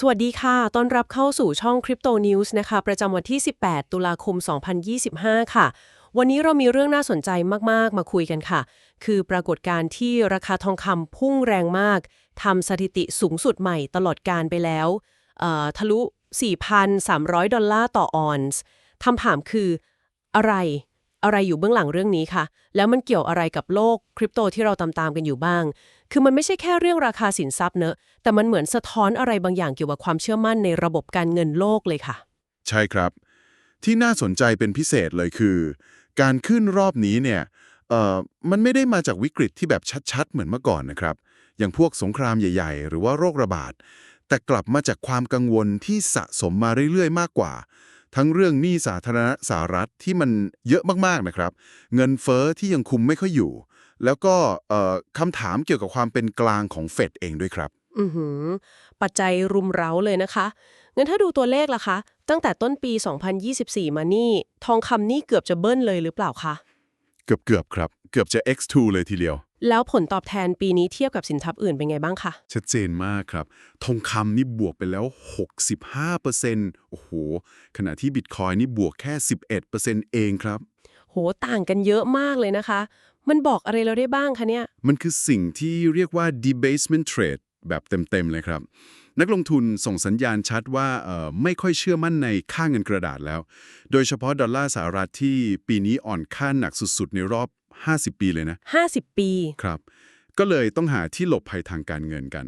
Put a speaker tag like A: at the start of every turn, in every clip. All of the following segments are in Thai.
A: สวัสดีค่ะ ต้อนรับเข้าสู่ช่อง Crypto News นะคะ ประจำวันที่ 18 ตุลาคม 2025 ค่ะ วันนี้เรามีเรื่องน่าสนใจมาก ๆ มาคุยกันค่ะ คือปรากฏการณ์ที่ราคาทองคำพุ่งแรงมาก ทำสถิติสูงสุดใหม่ตลอดการไปแล้วเอ่อทะลุ 4,300 ดอลลาร์ต่อออนซ์คำถามคือ อะไร อะไรอยู่เบื้องหลังเรื่องนี้ค่ะ แล้วมันเกี่ยวอะไรกับโลกคริปโตที่เราตามๆกันอยู่บ้าง คือมันไม่ใช่แค่เรื่องราคาสินทรัพย์เนอะ แต่มันเหมือนสะท้อนอะไรบางอย่างเกี่ยวกับความเชื่อมั่นในระบบการเงินโลกเลยค่ะ
B: ใช่ครับ ที่น่าสนใจเป็นพิเศษเลยคือ การขึ้นรอบนี้เนี่ยเอ่อมันไม่ได้มาจากวิกฤตที่แบบชัดๆ เหมือนเมื่อก่อนนะครับ อย่างพวกสงครามใหญ่ ๆ หรือว่าโรคระบาด แต่กลับมาจากความกังวลที่สะสมมาเรื่อยๆ มากกว่า ทั้งเรื่องหนี้สาธารณสหรัฐที่มันเยอะมากๆนะครับ เงินเฟ้อที่ยังคุมไม่ค่อยอยู่ แล้วก็เอ่อคำถามเกี่ยวกับความเป็นกลางของเฟดเองด้วยครับ
A: อือหือ ปัจจัยรุมเร้าเลยนะคะงั้นถ้าดูตัวเลขล่ะคะ ตั้งแต่ต้นปี 2024 มานี่ ทองคำนี่เกือบจะเบิ้ลเลยหรือเปล่าคะ
B: เกือบๆครับ เกือบจะ X2 เลยทีเดียว
A: แล้วผลตอบแทนปีนี้เทียบกับสินทรัพย์อื่นเป็นไงบ้างคะ
B: ชัดเจนมากครับ ทองคำนี่บวกไปแล้ว 65%โอ้โห ขณะที่บิตคอยนี่บวกแค่ 11%เองครับ
A: โหต่างกันเยอะมากเลยนะคะ มันบอกอะไรเราได้บ้างคะเนี่ย
B: มันคือสิ่งที่เรียกว่า debasement trade แบบเต็ม ๆ เลยครับ นักลงทุนส่งสัญญาณชัดว่าเอ่อไม่ค่อยเชื่อมั่นในค่าเงินกระดาษแล้ว โดยเฉพาะดอลลาร์สหรัฐที่ปีนี้อ่อนค่าหนักสุด ๆ ในรอบ 50 ปีเลยนะ
A: 50 ปี
B: ครับ ก็เลยต้องหาที่หลบภัยทางการเงินกัน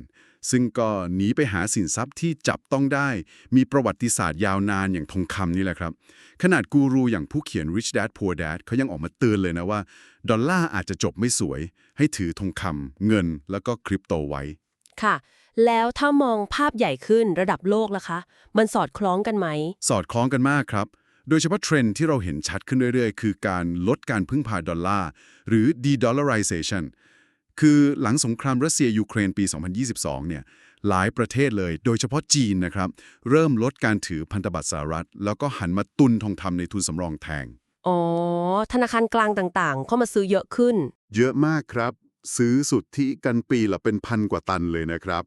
B: ซึ่งก็หนีไปหาสินทรัพย์ที่จับต้องได้ มีประวัติศาสตร์ยาวนานอย่างทองคำนี่แหละครับ ขนาดกูรูอย่างผู้เขียน Rich Dad Poor Dad เขายังออกมาเตือนเลยนะว่า ดอลลาร์อาจจะจบไม่สวย ให้ถือทองคำเงินแล้วก็คริปโตไว้
A: ค่ะแล้วถ้ามองภาพใหญ่ขึ้นระดับโลกล่ะคะ มันสอดคล้องกันไหม
B: สอดคล้องกันมากครับ โดยเฉพาะเทรนด์ที่เราเห็นชัดขึ้นเรื่อยๆ คือการลดการพึ่งพาดอลลาร์หรือ de-dollarization คือหลังสงครามรัสเซียยูเครนปี 2022 เนี่ยหลายประเทศเลย โดยเฉพาะจีนนะครับ เริ่มลดการถือพันธบัตรสหรัฐ แล้วก็หันมาตุนทองคำในทุนสำรองแทง
A: อ๋อ ธนาคารกลางต่างๆ เข้ามาซื้อเยอะขึ้น
C: เยอะมากครับ ซื้อสุทธิกันปีละเป็นพันกว่าตันเลยนะครับ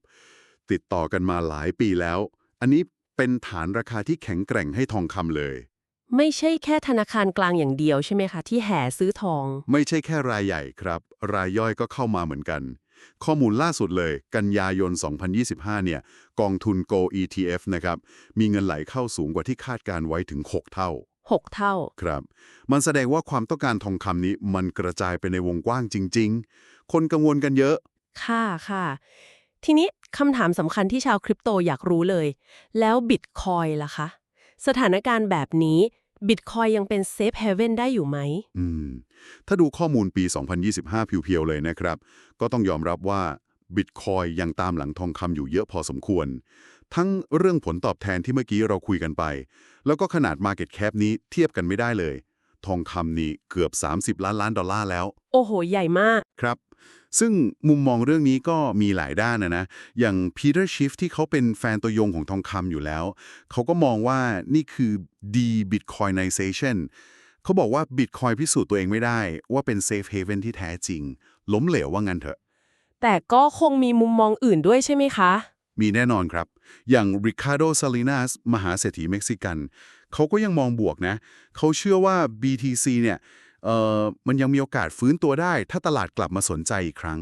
C: ติดต่อกันมาหลายปีแล้ว อันนี้เป็นฐานราคาที่แข็งแกร่งให้ทองคำเลย
A: ไม่ใช่แค่ธนาคารกลางอย่างเดียวใช่ไหมคะ ที่แห่ซื้อทอง
C: ไม่ใช่แค่รายใหญ่ครับ รายย่อยก็เข้ามาเหมือนกัน ข้อมูลล่าสุดเลย กันยายน 2025 เนี่ย กองทุน Go ETF นะครับ มีเงินไหลเข้าสูงกว่าที่คาดการไว้ถึง 6 เท่า
A: 6 เท่า
C: ครับ มันแสดงว่าความต้องการทองคำนี้มันกระจายไปในวงกว้างจริง ๆ คนกังวลกันเยอะ
A: ค่ะค่ะ ทีนี้คำถามสำคัญที่ชาวคริปโตอยากรู้เลย แล้วบิตคอยล่ะคะ สถานการณ์แบบนี้ บิตคอยยังเป็นเซฟเฮเว่นได้อยู่ไหม
C: อืม ถ้าดูข้อมูลปี 2025 เพียวๆ เลยนะครับ ก็ต้องยอมรับว่าบิตคอยยังตามหลังทองคำอยู่เยอะพอสมควร ทั้งเรื่องผลตอบแทนที่เมื่อกี้เราคุยกันไป แล้วก็ขนาด Market Cap นี้เทียบกันไม่ได้เลย ทองคำนี่เกือบ 30 ล้านล้านดอลลาร์แล้ว
A: โอ้โห ใหญ่มาก
C: ครับ ซึ่งมุมมองเรื่องนี้ก็มีหลายด้านนะนะ อย่าง Peter Schiff ที่เขาเป็นแฟนตัวยงของทองคำอยู่แล้ว เขาก็มองว่านี่คือ de-bitcoinization เขาบอกว่า Bitcoin พิสูจน์ตัวเองไม่ได้ว่าเป็น safe haven ที่แท้จริง ล้มเหลวว่างั้นเถอะ
A: แต่ก็คงมีมุมมองอื่นด้วยใช่ไหมคะ
C: มีแน่นอนครับ อย่าง Ricardo Salinas มหาเศรษฐีเม็กซิกัน เขาก็ยังมองบวกนะ เขาเชื่อว่า BTC เนี่ยเอ่อมันยังมีโอกาสฟื้นตัวได้ ถ้าตลาดกลับมาสนใจอีกครั้ง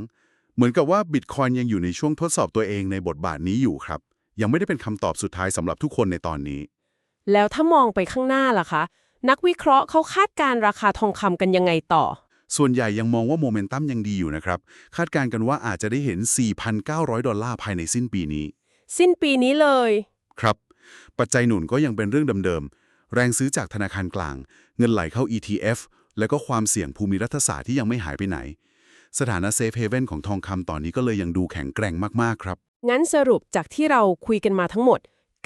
C: เหมือนกับว่า Bitcoin ยังอยู่ในช่วงทดสอบตัวเองในบทบาทนี้อยู่ครับ ยังไม่ได้เป็นคำตอบสุดท้ายสำหรับทุกคนในตอนนี้
A: แล้วถ้ามองไปข้างหน้าล่ะคะ นักวิเคราะห์เขาคาดการณ์ราคาทองคำกันยังไงต่อ
C: ส่วนใหญ่ยังมองว่าโมเมนตัมยังดีอยู่นะครับ คาดการณ์กันว่าอาจจะได้เห็น 4,900 ดอลลาร์ภายในสิ้นปีนี้
A: สิ้นปีนี้เลย
C: ครับ ปัจจัยหนุนก็ยังเป็นเรื่องเดิมๆ แรงซื้อจากธนาคารกลาง เงินไหลเข้า ETF แล้วก็ความเสี่ยงภูมิรัฐศาสตร์ที่ยังไม่หายไปไหน สถานะเซฟเฮเว่นของทองคำตอนนี้ก็เลยยังดูแข็งแกร่งมากๆครับ
A: งั้นสรุปจากที่เราคุยกันมาทั้งหมด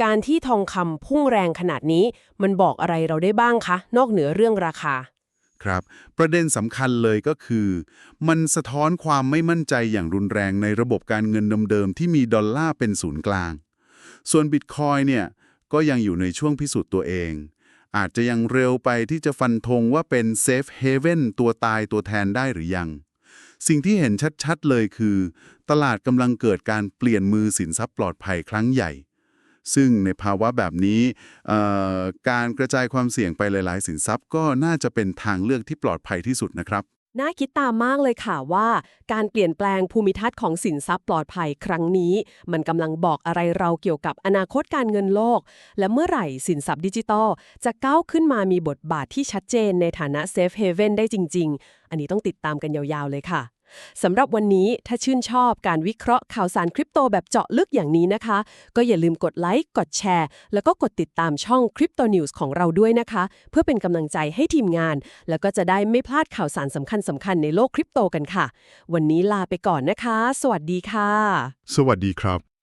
A: การที่ทองคำพุ่งแรงขนาดนี้ มันบอกอะไรเราได้บ้างคะ นอกเหนือเรื่องราคา
C: ครับ ประเด็นสำคัญเลยก็คือ มันสะท้อนความไม่มั่นใจอย่างรุนแรงในระบบการเงินเดิมๆที่มีดอลลาร์เป็นศูนย์กลาง ส่วนบิตคอยเนี่ยก็ยังอยู่ในช่วงพิสูจน์ตัวเอง อาจจะยังเร็วไปที่จะฟันธงว่าเป็นเซฟเฮเว่นตัวตายตัวแทนได้หรือยัง สิ่งที่เห็นชัดๆเลยคือ ตลาดกำลังเกิดการเปลี่ยนมือสินทรัพย์ปลอดภัยครั้งใหญ่ ซึ่งในภาวะแบบนี้การกระจายความเสี่ยงไปหลาย ๆ สินทรัพย์ ก็น่าจะเป็นทางเลือกที่ปลอดภัยที่สุดนะครับ
A: น่าคิดตามมากเลยค่ะว่า การเปลี่ยนแปลงภูมิทัศน์ของสินทรัพย์ปลอดภัยครั้งนี้ มันกำลังบอกอะไรเราเกี่ยวกับอนาคตการเงินโลก และเมื่อไหร่สินทรัพย์ดิจิทัลจะก้าวขึ้นมามีบทบาทที่ชัดเจนในฐานะเซฟเฮเว่นได้จริง ๆ อันนี้ต้องติดตามกันยาวๆเลยค่ะ สำหรับวันนี้ถ้าชื่นชอบการวิเคราะห์ข่าวสารคริปโตแบบเจาะลึกอย่างนี้นะคะ ก็อย่าลืมกดไลค์กดแชร์ แล้วก็กดติดตามช่อง Crypto News ของเราด้วยนะคะ เพื่อเป็นกำลังใจให้ทีมงาน แล้วก็จะได้ไม่พลาดข่าวสารสำคัญสำคัญในโลกคริปโตกันค่ะ วันนี้ลาไปก่อนนะคะ สวัสดีค่ะ
B: สวัสดีครับ